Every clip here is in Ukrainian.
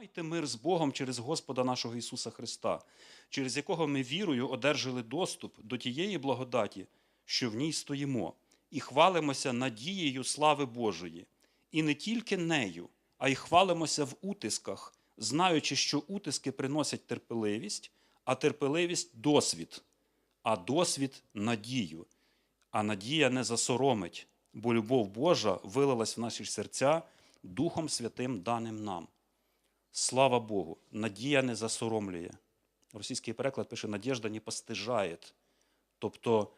Майте мир з Богом через Господа нашого Ісуса Христа, через якого ми вірою одержали доступ до тієї благодаті, що в ній стоїмо, і хвалимося надією слави Божої, і не тільки нею, а й хвалимося в утисках, знаючи, що утиски приносять терпеливість, а терпеливість досвід, а досвід надію. А надія не засоромить, бо любов Божа вилилась в наші серця Духом Святим даним нам. Слава Богу, надія не засоромлює. Російський переклад пише: надіжда не постижає. Тобто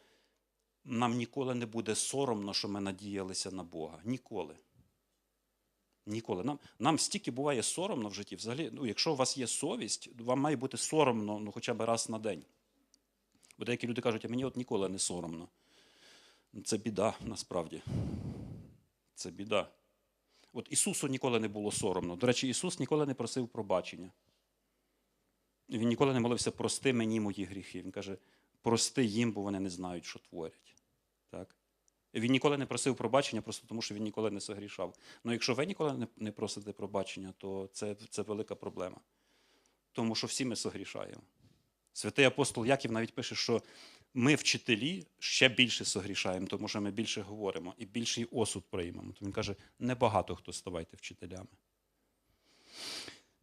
нам ніколи не буде соромно, що ми надіялися на Бога. Ніколи. Ніколи. Нам, нам стільки буває соромно в житті. Взагалі, ну, якщо у вас є совість, вам має бути соромно ну, хоча б раз на день. Бо деякі люди кажуть, а мені от ніколи не соромно. Це біда насправді. Це біда. От Ісусу ніколи не було соромно. До речі, Ісус ніколи не просив пробачення. Він ніколи не молився прости мені мої гріхи. Він каже, прости їм, бо вони не знають, що творять. Так? Він ніколи не просив пробачення, просто тому що він ніколи не согрішав. Ну якщо ви ніколи не- просите пробачення, то це, це велика проблема. Тому що всі ми согрішаємо. Святий апостол Яків навіть пише, що ми, вчителі, ще більше согрішаємо, тому що ми більше говоримо і більший осуд приймемо. То він каже, небагато хто ставайте вчителями.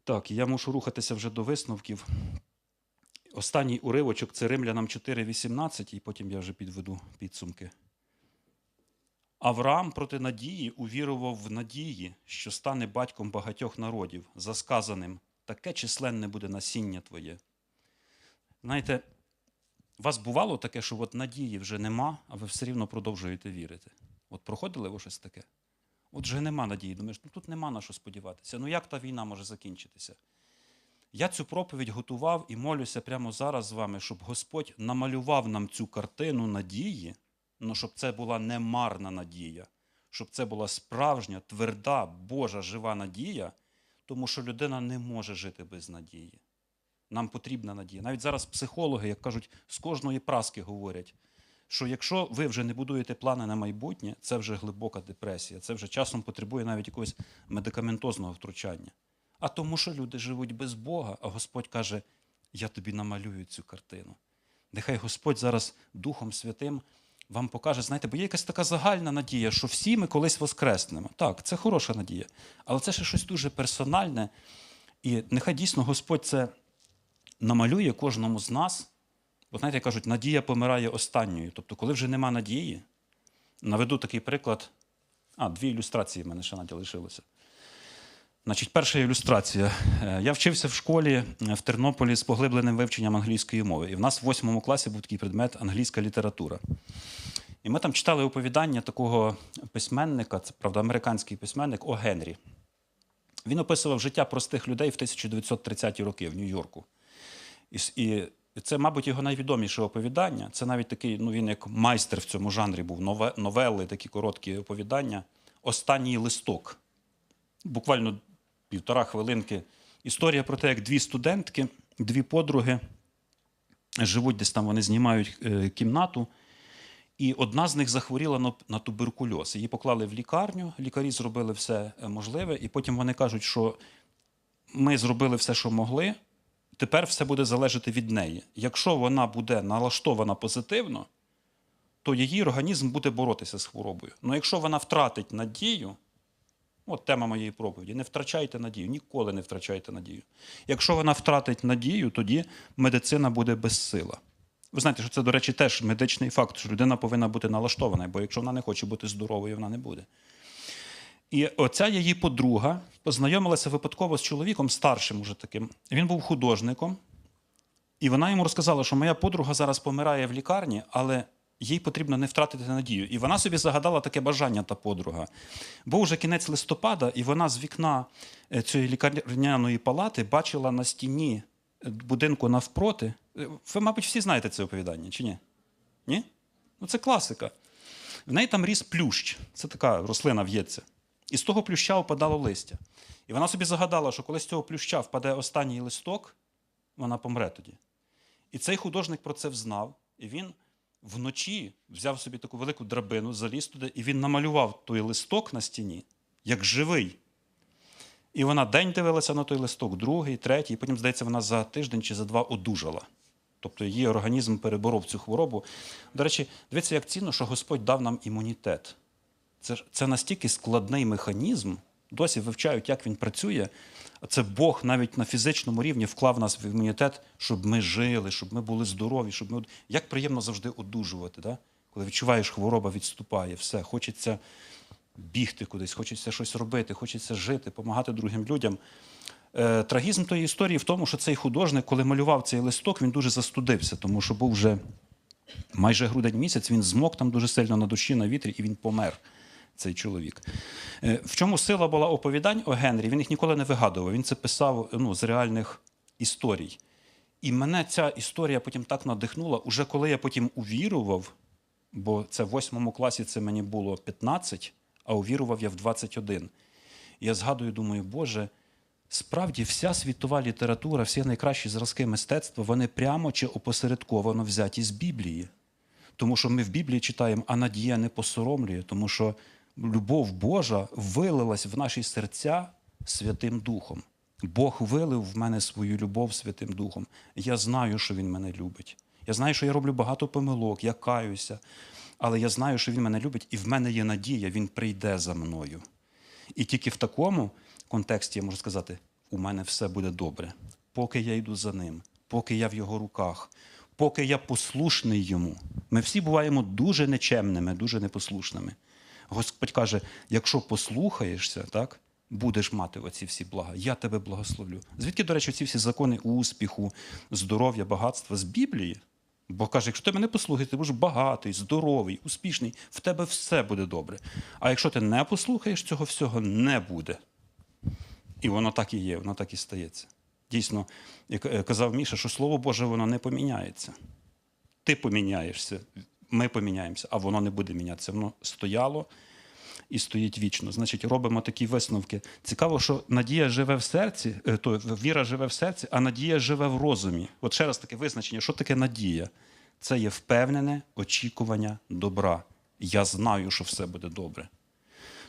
Так, я мушу рухатися вже до висновків. Останній уривочок це Римлянам 4,18, і потім я вже підведу підсумки. Авраам проти надії увірував в надії, що стане батьком багатьох народів, за сказаним, таке численне буде насіння твоє. Знаєте, у вас бувало таке, що от надії вже нема, а ви все рівно продовжуєте вірити. От проходили ви щось таке? От вже нема надії. Думаєш, ну тут нема на що сподіватися. Ну як та війна може закінчитися? Я цю проповідь готував і молюся прямо зараз з вами, щоб Господь намалював нам цю картину надії, ну щоб це була не марна надія, щоб це була справжня, тверда, Божа жива надія, тому що людина не може жити без надії. Нам потрібна надія. Навіть зараз психологи, як кажуть, з кожної праски говорять, що якщо ви вже не будуєте плани на майбутнє, це вже глибока депресія, це вже часом потребує навіть якогось медикаментозного втручання. А тому, що люди живуть без Бога, а Господь каже: Я тобі намалюю цю картину. Нехай Господь зараз Духом Святим вам покаже, знаєте, бо є якась така загальна надія, що всі ми колись воскреснемо. Так, це хороша надія, але це ще щось дуже персональне. І нехай дійсно Господь це намалює кожному з нас. Бо знаєте, кажуть, надія помирає останньою. Тобто, коли вже нема надії, наведу такий приклад. А, дві ілюстрації в мене ще Надя лишилося. Значить, перша ілюстрація. Е, Я вчився в школі е, в Тернополі з поглибленим вивченням англійської мови. І в нас в восьмому класі був такий предмет англійська література. І ми там читали оповідання такого письменника, це правда, американський письменник О. Генрі. Він описував життя простих людей в 1930-ті роки в Нью-Йорку. І, це, мабуть, його найвідоміше оповідання. Це навіть такий, ну він як майстер в цьому жанрі був нове, новели, такі короткі оповідання. Останній листок. Буквально півтора хвилинки. Історія про те, як дві студентки, дві подруги живуть десь там, вони знімають е, кімнату. І одна з них захворіла на, туберкульоз. Її поклали в лікарню, лікарі зробили все е, можливе, і потім вони кажуть, що ми зробили все, що могли, тепер все буде залежати від неї. Якщо вона буде налаштована позитивно, то її організм буде боротися з хворобою. Ну якщо вона втратить надію, от тема моєї проповіді, не втрачайте надію, ніколи не втрачайте надію. Якщо вона втратить надію, тоді медицина буде безсила. Ви знаєте, що це, до речі, теж медичний факт, що людина повинна бути налаштована, бо якщо вона не хоче бути здоровою, вона не буде. І оця її подруга познайомилася випадково з чоловіком старшим уже таким. Він був художником, і вона йому розказала, що моя подруга зараз помирає в лікарні, але їй потрібно не втратити надію. І вона собі загадала таке бажання, та подруга. Був вже кінець листопада, і вона з вікна е, цієї лікарняної палати бачила на стіні е, будинку навпроти. Е, Ви, мабуть, всі знаєте це оповідання, чи ні? Ні? Ну, це класика. В неї там ріс плющ. Це така рослина в'ється. І з того плюща опадало листя. І вона собі загадала, що коли з цього плюща впаде останній листок, вона помре тоді. І цей художник про це взнав, і він вночі взяв собі таку велику драбину, заліз туди, і він намалював той листок на стіні як живий. І вона день дивилася на той листок, другий, третій, і потім, здається, вона за тиждень чи за два одужала. Тобто її організм переборов цю хворобу. До речі, дивіться, як цінно, що Господь дав нам імунітет. Це, це настільки складний механізм, досі вивчають, як він працює. Це Бог навіть на фізичному рівні вклав нас в імунітет, щоб ми жили, щоб ми були здорові, щоб ми. Як приємно завжди одужувати, да? коли відчуваєш, хвороба відступає, все, хочеться бігти кудись, хочеться щось робити, хочеться жити, допомагати другим людям. Е, трагізм тої історії в тому, що цей художник, коли малював цей листок, він дуже застудився, тому що був вже майже грудень місяць, він змок там дуже сильно на душі, на вітрі, і він помер. Цей чоловік. Е, В чому сила була оповідань о Генрі? Він їх ніколи не вигадував. Він це писав ну, з реальних історій. І мене ця історія потім так надихнула, уже коли я потім увірував, бо це в восьмому класі це мені було 15, а увірував я в 21. Я згадую, думаю, Боже, справді вся світова література, всі найкращі зразки мистецтва, вони прямо чи опосередковано взяті з Біблії. Тому що ми в Біблії читаємо, а надія не посоромлює, тому що любов Божа вилилась в наші серця Святим Духом. Бог вилив в мене свою любов Святим Духом. Я знаю, що Він мене любить. Я знаю, що я роблю багато помилок, я каюся, але я знаю, що Він мене любить, і в мене є надія, Він прийде за мною. І тільки в такому контексті я можу сказати: у мене все буде добре, поки я йду за ним, поки я в його руках, поки я послушний йому. Ми всі буваємо дуже нечемними, дуже непослушними. Господь каже: якщо послухаєшся, так, будеш мати оці всі блага. Я тебе благословлю. Звідки, до речі, ці всі закони успіху, здоров'я, багатства з Біблії? Бо каже, якщо ти мене послухаєш, ти будеш багатий, здоровий, успішний, в тебе все буде добре. А якщо ти не послухаєш, цього всього не буде. І воно так і є, воно так і стається. Дійсно, як е, казав Міша, що Слово Боже, воно не поміняється. Ти поміняєшся, ми поміняємося, а воно не буде мінятися. Воно стояло і стоїть вічно. Значить, робимо такі висновки. Цікаво, що надія живе в серці, е, то віра живе в серці, а надія живе в розумі. От ще раз таке визначення, що таке надія? Це є впевнене очікування добра. Я знаю, що все буде добре.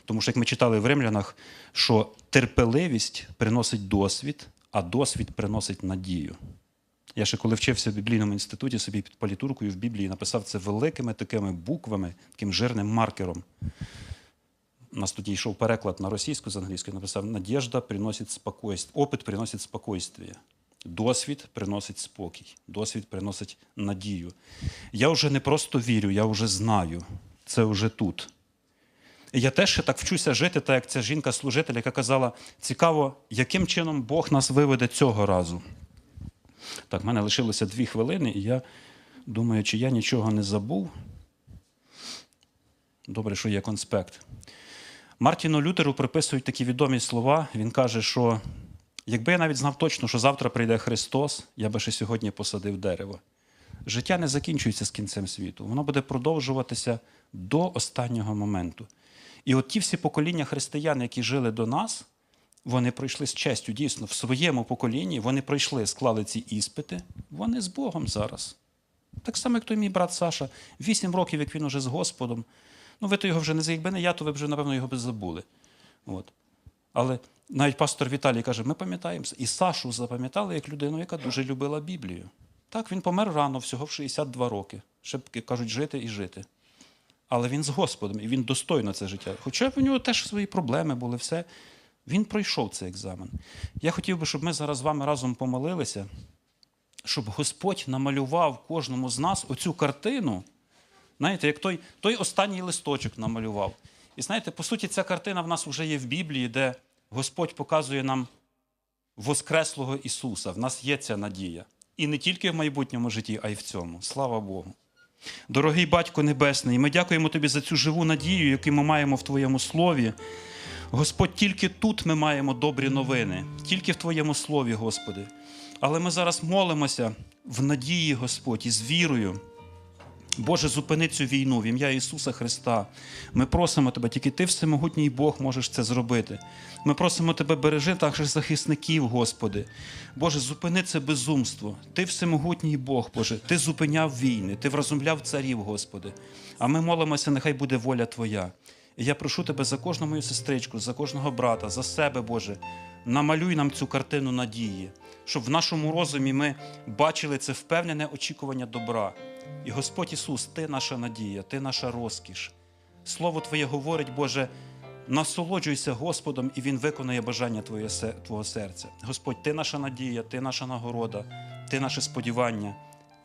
Тому що, як ми читали в римлянах, що терпеливість приносить досвід, а досвід приносить надію. Я ще коли вчився в біблійному інституті, собі під палітуркою в Біблії написав це великими такими буквами, таким жирним маркером. У нас тоді йшов переклад на російську з англійської, написав Надіжда приносить спокойствие, опит приносить спокойствие. Досвід приносить спокій, досвід приносить надію. Я вже не просто вірю, я вже знаю. Це вже тут. І я теж так вчуся жити, так як ця жінка-служитель, яка казала: цікаво, яким чином Бог нас виведе цього разу. Так, в мене лишилося дві хвилини, і я думаю, чи я нічого не забув. Добре, що є конспект. Мартіну Лютеру приписують такі відомі слова. Він каже, що якби я навіть знав точно, що завтра прийде Христос, я би ще сьогодні посадив дерево. Життя не закінчується з кінцем світу, воно буде продовжуватися до останнього моменту. І от ті всі покоління християн, які жили до нас, вони пройшли з честю, дійсно, в своєму поколінні вони пройшли, склали ці іспити, вони з Богом зараз. Так само, як той мій брат Саша, вісім років, як він уже з Господом. Ну, ви то його вже не якби не я, то ви б вже, напевно, його би забули. От. Але навіть пастор Віталій каже: ми пам'ятаємо і Сашу запам'ятали як людину, яка дуже любила Біблію. Так, він помер рано, всього в 62 роки. Ще кажуть, жити і жити. Але він з Господом, і він достойно це життя. Хоча в нього теж свої проблеми були, все. Він пройшов цей екзамен. Я хотів би, щоб ми зараз з вами разом помолилися, щоб Господь намалював кожному з нас оцю картину, знаєте, як той, той останній листочок намалював. І знаєте, по суті, ця картина в нас вже є в Біблії, де Господь показує нам Воскреслого Ісуса. В нас є ця надія. І не тільки в майбутньому житті, а й в цьому. Слава Богу. Дорогий Батько Небесний, ми дякуємо Тобі за цю живу надію, яку ми маємо в Твоєму Слові. Господь, тільки тут ми маємо добрі новини, тільки в Твоєму Слові, Господи. Але ми зараз молимося в надії, Господь, і з вірою. Боже, зупини цю війну в ім'я Ісуса Христа. Ми просимо Тебе, тільки Ти, всемогутній Бог, можеш це зробити. Ми просимо Тебе, бережи також захисників, Господи. Боже, зупини це безумство. Ти всемогутній Бог, Боже, Ти зупиняв війни, Ти вразумляв царів, Господи. А ми молимося, нехай буде воля Твоя. І я прошу Тебе за кожну мою сестричку, за кожного брата, за себе, Боже. намалюй нам цю картину надії, щоб в нашому розумі ми бачили це впевнене очікування добра. І Господь Ісус, Ти наша надія, Ти наша розкіш. Слово Твоє говорить, Боже, насолоджуйся Господом, і Він виконає бажання Твоє, Твого серця. Господь, Ти наша надія, Ти наша нагорода, Ти наше сподівання,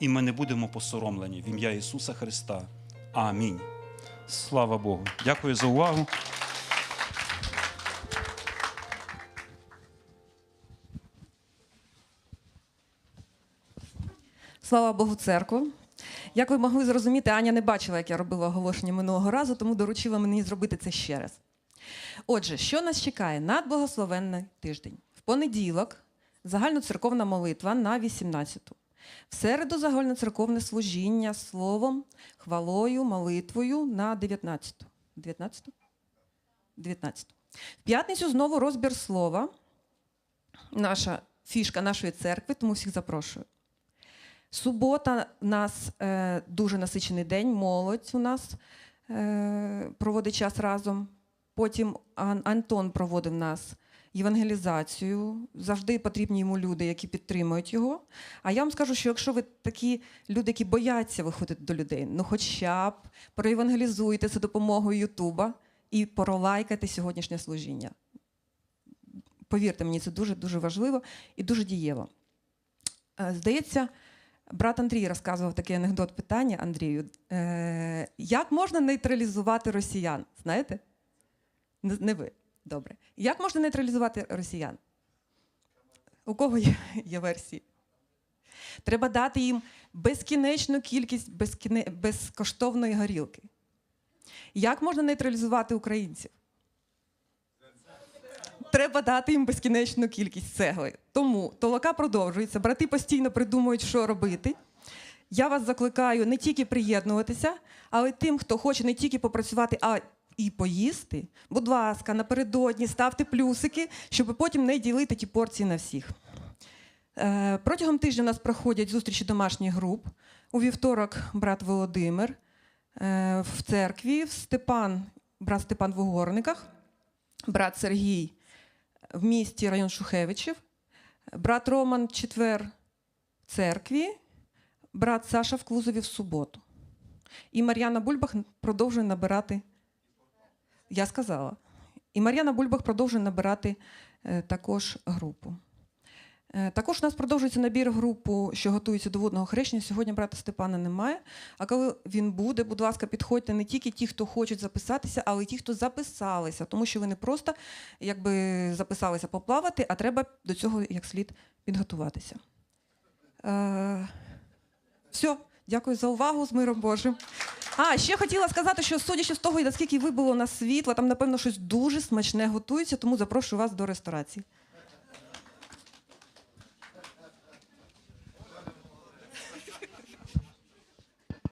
і ми не будемо посоромлені в ім'я Ісуса Христа. Амінь. Слава Богу. Дякую за увагу. Слава Богу, церкву. Як ви могли зрозуміти, Аня не бачила, як я робила оголошення минулого разу, тому доручила мені зробити це ще раз. Отже, що нас чекає? Надблагословенний тиждень. В понеділок загальноцерковна молитва на 18-ту. В середу загальноцерковне служіння словом, хвалою, молитвою на 19-ту. 19-ту? 19-ту. В п'ятницю знову розбір слова. Наша фішка нашої церкви, тому всіх запрошую. Субота у нас е, дуже насичений день, молодь у нас е, проводить час разом. Потім Антон проводив нас євангелізацію. Завжди потрібні йому люди, які підтримують його. А я вам скажу, що якщо ви такі люди, які бояться виходити до людей, ну хоча б проєвангелізуйте за допомогою Ютуба і пролайкайте сьогоднішнє служіння. Повірте мені, це дуже дуже важливо і дуже дієво. Е, Здається, брат Андрій розказував такий анекдот питання Андрію. Е, як можна нейтралізувати росіян? Знаєте? Не ви. Добре. Як можна нейтралізувати росіян? У кого є, є версії? Треба дати їм безкінечну кількість безкіне, безкоштовної горілки. Як можна нейтралізувати українців? Треба дати їм безкінечну кількість цегли. Тому толока продовжується, брати постійно придумують, що робити. Я вас закликаю не тільки приєднуватися, але тим, хто хоче не тільки попрацювати, а і поїсти. Будь ласка, напередодні ставте плюсики, щоб потім не ділити ті порції на всіх. Е, Протягом тижня у нас проходять зустрічі домашніх груп. У вівторок брат Володимир е, в церкві, в Степан, брат Степан в Угорниках, брат Сергій в місті район Шухевичів, брат Роман четвер в церкві, брат Саша в Клузові в суботу. І Мар'яна Бульбах продовжує набирати. Я сказала. І Мар'яна Бульбах продовжує набирати е, також групу. Е, Також у нас продовжується набір групу, що готується до водного хрещення. Сьогодні брата Степана немає. А коли він буде, будь ласка, підходьте не тільки ті, хто хочуть записатися, але й ті, хто записалися, тому що ви не просто якби записалися поплавати, а треба до цього як слід підготуватися. Е, все, дякую за увагу з миром Божим. А, ще хотіла сказати, що судячи з того, наскільки вибило на світло, там, напевно, щось дуже смачне готується, тому запрошую вас до ресторації.